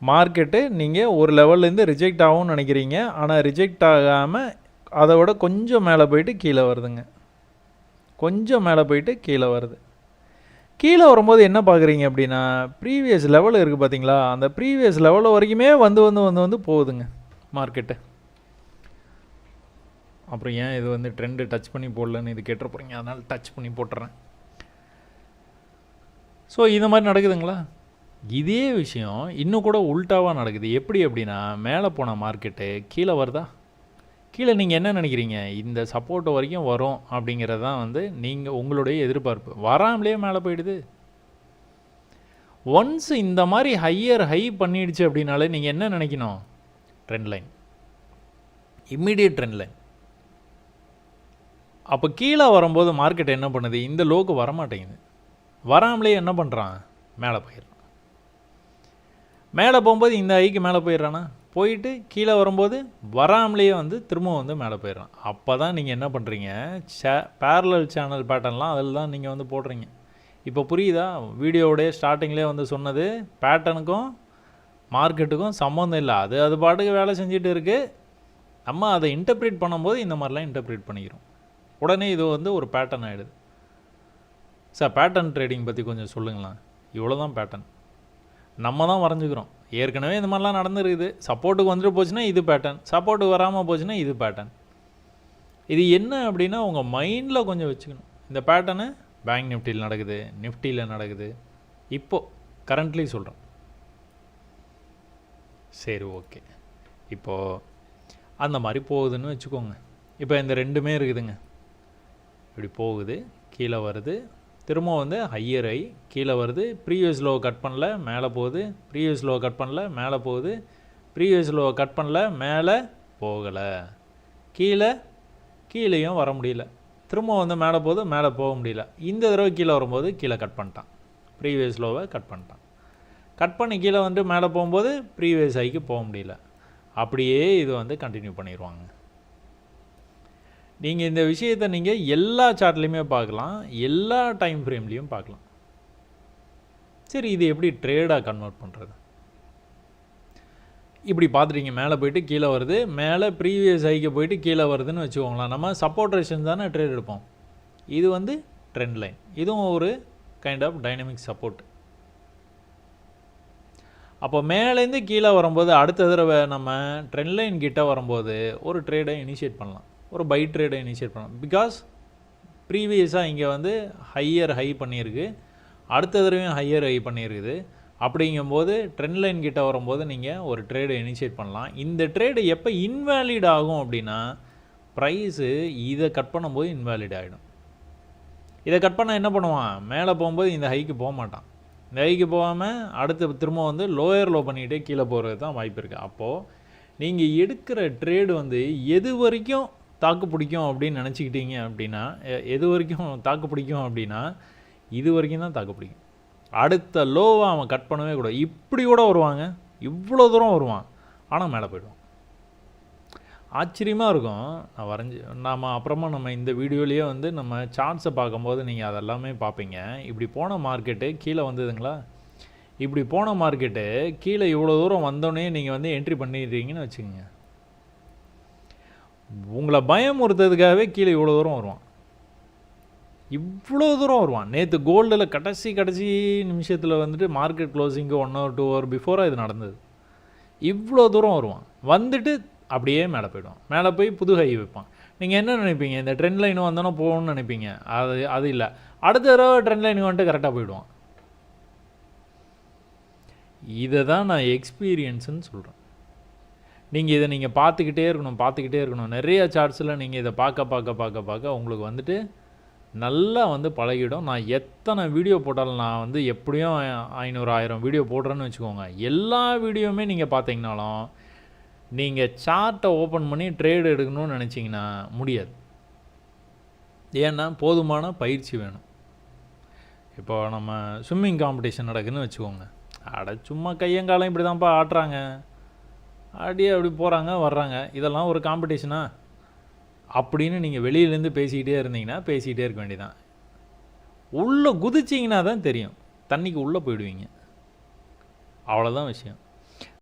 Market நீங்கள் ஒரு லெவல்லேருந்து reject ஆகும்னு நினைக்கிறீங்க. ஆனால் ரிஜெக்ட் ஆகாமல் அதை விட கொஞ்சம் மேலே போயிட்டு கீழே வருதுங்க. கொஞ்சம் மேலே போயிட்டு கீழே வருது. கீழே வரும்போது என்ன பார்க்குறீங்க அப்படின்னா ப்ரீவியஸ் லெவல் இருக்குது பார்த்தீங்களா? அந்த ப்ரீவியஸ் லெவல் வரைக்குமே வந்து வந்து வந்து வந்து போகுதுங்க மார்க்கெட்டு அப்புறம் ஏன் இது வந்து ட்ரெண்டு டச் பண்ணி போடலன்னு இது கேட்டுற போகிறீங்க அதனால் டச் பண்ணி போட்டுறேன். ஸோ இந்த மாதிரி நடக்குதுங்களா? இதே விஷயம் இன்னும் கூட உல்ட்டாவாக நடக்குது. எப்படி அப்படின்னா மேலே போன மார்க்கெட்டு கீழே வருதா? கீழே நீங்கள் என்ன நினைக்கிறீங்க? இந்த சப்போர்ட் வரைக்கும் வரும் அப்படிங்கிறது தான் வந்து நீங்கள் உங்களுடைய எதிர்பார்ப்பு. வராமலே மேலே போயிடுது. ஒன்ஸ் இந்த மாதிரி ஹையர் ஹை பண்ணிடுச்சு அப்படின்னாலே நீங்கள் என்ன நினைக்கணும்? Trend line immediate trend line அப்போ கீழே வரும்போது மார்க்கெட் என்ன பண்ணுது? இந்த லோக்கு வரமாட்டேங்குது. வராமலே என்ன பண்ணுறான் மேலே போயிடுறான். மேலே போகும்போது இந்த ஐக்கு மேலே போயிடுறானா? போயிட்டு கீழே வரும்போது வராமலேயே வந்து திரும்பவும் வந்து மேலே போயிடுறான். அப்போ தான் நீங்கள் என்ன பண்ணுறீங்க? சே பேரலல் சேனல் பேட்டர்ன்லாம் அதில் தான் நீங்கள் வந்து போடுறீங்க. இப்போ புரியுதா? வீடியோவுடைய ஸ்டார்டிங்லேயே வந்து சொன்னது பேட்டர்னுக்கும் மார்க்கெட்டுக்கும் சம்மந்தம் இல்லை. அது அது பாட்டுக்கு வேலை செஞ்சுட்டு இருக்குது நம்ம அதை இன்டர்பிரேட் பண்ணும்போது இந்த மாதிரிலாம் இன்டர்பிரேட் பண்ணிக்கிறோம். உடனே இது வந்து ஒரு பேட்டர்ன் ஆகிடுது சார் பேட்டர்ன் ட்ரேடிங் பற்றி கொஞ்சம் சொல்லுங்களேன். இவ்வளோ தான் பேட்டர்ன் நம்ம தான் வரைஞ்சிக்கிறோம். ஏற்கனவே இந்த மாதிரிலாம் நடந்துருக்குது. சப்போர்ட்டுக்கு வந்துட்டு போச்சுன்னா இது பேட்டர்ன் சப்போர்ட்டுக்கு வராமல் போச்சுன்னா இது பேட்டர்ன் இது என்ன அப்படின்னா உங்கள் மைண்டில் கொஞ்சம் வச்சுக்கணும். இந்த பேட்டர்னு பேங்க் நிஃப்டியில் நடக்குது நிஃப்டியில் நடக்குது. இப்போது கரண்ட்லி சொல்கிறேன் சரி ஓகே இப்போது அந்த மாதிரி போகுதுன்னு வச்சுக்கோங்க. இப்போ இந்த ரெண்டுமே இருக்குதுங்க. இப்படி போகுது கீழே வருது திரும்ப வந்து ஹையர் ஐ கீழே வருது. ப்ரீவியஸ் லோ கட் பண்ணல மேலே போகுது. ப்ரீவியஸ் லோ கட் பண்ணல மேலே போகுது. ப்ரீவியஸ் லோ கட் பண்ணல மேலே போகலை. கீழே கீழேயும் வர முடியல. திரும்ப வந்து மேலே போகுது மேலே போக முடியல. இந்த தடவை கீழே வரும்போது கீழே கட் பண்ணிட்டான். ப்ரீவியஸ் லோவை கட் பண்ணிட்டான். கட் பண்ணி கீழே வந்து மேலே போகும்போது ப்ரீவியஸ் ஐக்கு போக முடியல. அப்படியே இது வந்து கண்டினியூ பண்ணிடுவாங்க. நீங்கள் இந்த விஷயத்தை நீங்கள் எல்லா சார்ட்லேயுமே பார்க்கலாம். எல்லா டைம் ஃப்ரேம்லேயும் பார்க்கலாம். சரி இது எப்படி ட்ரேடாக கன்வெர்ட் பண்ணுறது இப்படி பார்த்துட்டீங்க மேலே போயிட்டு கீழே வருது. மேலே ப்ரீவியஸ் ஹைக்கு போயிட்டு கீழே வருதுன்னு வச்சுக்கோங்களேன். நம்ம சப்போர்ட் ரேஷன் தானே ட்ரேட் எடுப்போம். இது வந்து ட்ரெண்ட் லைன் இதுவும் ஒரு கைண்ட் ஆஃப் டைனமிக் சப்போர்ட் அப்போ மேலேருந்து கீழே வரும்போது அடுத்த தடவை நம்ம ட்ரெண்ட் லைன் கிட்டே வரும்போது ஒரு ட்ரேடை இனிஷியேட் பண்ணலாம். ஒரு பை ட்ரேடை இனிஷியேட் பண்ணலாம் பிகாஸ் ப்ரீவியஸாக இங்கே வந்து ஹையர் ஹை பண்ணியிருக்கு. அடுத்த தடவையும் ஹையர் ஹை பண்ணியிருக்குது. அப்படிங்கும்போது ட்ரெண்ட் லைன் கிட்ட வரும்போது நீங்கள் ஒரு ட்ரேடை இனிஷியேட் பண்ணலாம். இந்த ட்ரேடு எப்போ இன்வேலிட் ஆகும் அப்படின்னா ப்ரைஸு இதை கட் பண்ணும்போது இன்வேலிட் ஆகிடும் இதை கட் பண்ணால் என்ன பண்ணுவான்? மேலே போகும்போது இந்த ஹைக்கு போக மாட்டான். இந்த ஹைக்கு போகாமல் அடுத்து திரும்ப வந்து லோயர் லோ பண்ணிக்கிட்டே கீழே போகிறது தான் வாய்ப்பு இருக்குது அப்போது நீங்கள் எடுக்கிற ட்ரேடு வந்து எது வரைக்கும் தாக்கு பிடிக்கும் அப்படின்னு நினச்சிக்கிட்டீங்க அப்படின்னா எது வரைக்கும் தாக்கு பிடிக்கும் அப்படின்னா இது வரைக்கும் தான் தாக்கு பிடிக்கும். அடுத்த லோவை அவன் கட் பண்ணவே கூடாது. இப்படி கூட வருவாங்க. இவ்வளோ தூரம் வருவான். ஆனால் மேலே போயிடுவான். ஆச்சரியமாக இருக்கும். நான் வரைஞ்சி நாம் அப்புறமா நம்ம இந்த வீடியோலேயே வந்து நம்ம சார்ட்ஸை பார்க்கும்போது நீங்கள் அதெல்லாமே பார்ப்பீங்க. இப்படி போன மார்க்கெட்டு கீழே வந்ததுங்களா? இப்படி போன மார்க்கெட்டு கீழே இவ்வளோ தூரம் வந்தோடனே நீங்கள் வந்து என்ட்ரி பண்ணிடுறீங்கன்னு வச்சுக்கோங்க. உங்களை பயமுறுத்ததுக்காகவே கீழே இவ்வளோ தூரம் வருவான். இவ்வளோ தூரம் வருவான். நேற்று கோல்டில் கடைசி கடைசி நிமிஷத்தில் வந்துட்டு மார்க்கெட் க்ளோசிங்கு ஒன் ஹவர் டூ ஹவர் பிஃபோராக இது நடந்தது. இவ்வளோ தூரம் வருவான். வந்துட்டு அப்படியே மேலே போயிடுவான். மேலே போய் புது ஹை வைப்பான் நீங்கள் என்ன நினைப்பீங்க? இந்த ட்ரெண்ட் லைன் வந்தோன்னா போகணும்னு நினைப்பீங்க? அது அது இல்லை. அடுத்த தடவை ட்ரெண்ட் லைன் வந்துட்டு கரெக்டாக போயிடுவான். இதை தான் நான் எக்ஸ்பீரியன்ஸுன்னு சொல்கிறேன் நீங்கள் இதை நீங்கள் பார்த்துக்கிட்டே இருக்கணும் பார்த்துக்கிட்டே இருக்கணும். நிறைய சார்ட்ஸில் நீங்கள் இதை பார்க்க பார்க்க பார்க்க பார்க்க உங்களுக்கு வந்துட்டு நல்லா வந்து பழகிடும். நான் எத்தனை வீடியோ போட்டாலும் நான் வந்து எப்படியும் ஐநூறு ஆயிரம் வீடியோ போடுறேன்னு வச்சுக்கோங்க. எல்லா வீடியோவுமே நீங்கள் பார்த்தீங்கனாலும் நீங்கள் சார்ட்டை ஓப்பன் பண்ணி ட்ரேடு எடுக்கணும்னு நினச்சிங்கன்னா முடியாது. ஏன்னா போதுமான பயிற்சி வேணும். இப்போ நம்ம ஸ்விம்மிங் காம்படிஷன் நடக்குதுன்னு வச்சுக்கோங்க. அட சும்மா கையங்காலம் இப்படி தான்ப்பா ஆட்டுறாங்க. அப்படியே அப்படி போகிறாங்க வர்றாங்க. இதெல்லாம் ஒரு காம்படிஷனா அப்படின்னு நீங்கள் வெளியிலேருந்து பேசிக்கிட்டே இருந்தீங்கன்னா பேசிக்கிட்டே இருக்க வேண்டியதான் உள்ளே குதிச்சிங்கன்னா தான் தெரியும். தண்ணிக்கு உள்ளே போயிடுவீங்க. அவ்வளோதான் விஷயம்.